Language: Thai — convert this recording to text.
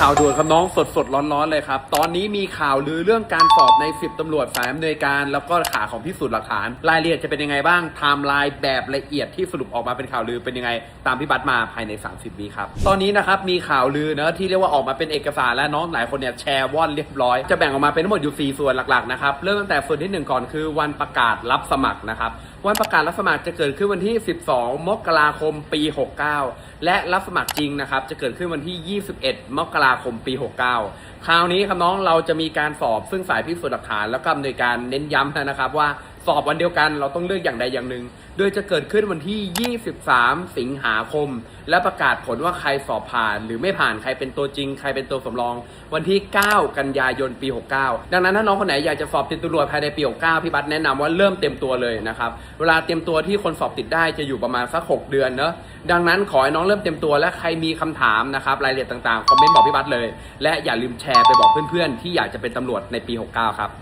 ข่าวด่วนครับน้องสดสดๆร้อนเลยครับ ตอนนี้มีข่าวลือเรื่องการสอบใน 10 ตำรวจสายอำนวยการ แล้วก็ขาของพิสูจน์หลักฐาน รายละเอียดจะเป็นยังไงบ้างไทม์ไลน์แบบละเอียดที่สรุปออกมาเป็นข่าวลือเป็นยังไง ตามพี่บัตรมาภายใน 30วิครับตอนนี้นะครับมีข่าวลือเนะที่เรียกว่าออกมาเป็นเอกสารและน้องหลายคนเนี่ยแชร์ว่อนเรียบร้อยจะแบ่งออกมาเป็นทั้งหมดอยู่4ส่วนหลักๆนะครับเริ่มตั้งแต่ส่วนที่หนึ่งก่อนคือวันประกาศรับสมัครนะครับวันประกาศรับสมัครจะเกิดขึ้นวันที่ 12 มกราคมปี 69 และรับสมัครจริงนะครับจะเกิดขึ้นวันที่ 21 มกราคมปี 69 คราวนี้ครับน้องเราจะมีการสอบซึ่งสายพิสูจน์หลักฐาน แล้วก็อำนวยการเน้นย้ำนะครับว่า สอบวันเดียวกัน เราต้องเลือกอย่างใดอย่างหนึ่ง โดยจะเกิดขึ้นวันที่ 23 สิงหาคม และประกาศผลว่าใครสอบผ่าน หรือไม่ผ่านใครเป็นตัวจริง ใครเป็นตัวสำรอง วันที่ 9 กันยายนปี 69 ดังนั้นถ้าน้องคนไหนอยากจะสอบติดตำรวจภายในปี 69 พี่บัตแนะนำว่าเริ่มเต็มตัวเลยนะครับ เวลาเตรียมตัวที่คนสอบติดได้จะอยู่ประมาณสัก 6 เดือนเนอะดังนั้นขอให้น้องเริ่มเต็มตัวและใครมีคำถามนะครับรายละเอียดต่างๆคอมเมนต์บอกพี่บัตเลย และอย่าลืมแชร์ไปบอกเพื่อนๆ ที่อยากจะเป็นตำรวจในปี 69 ครับ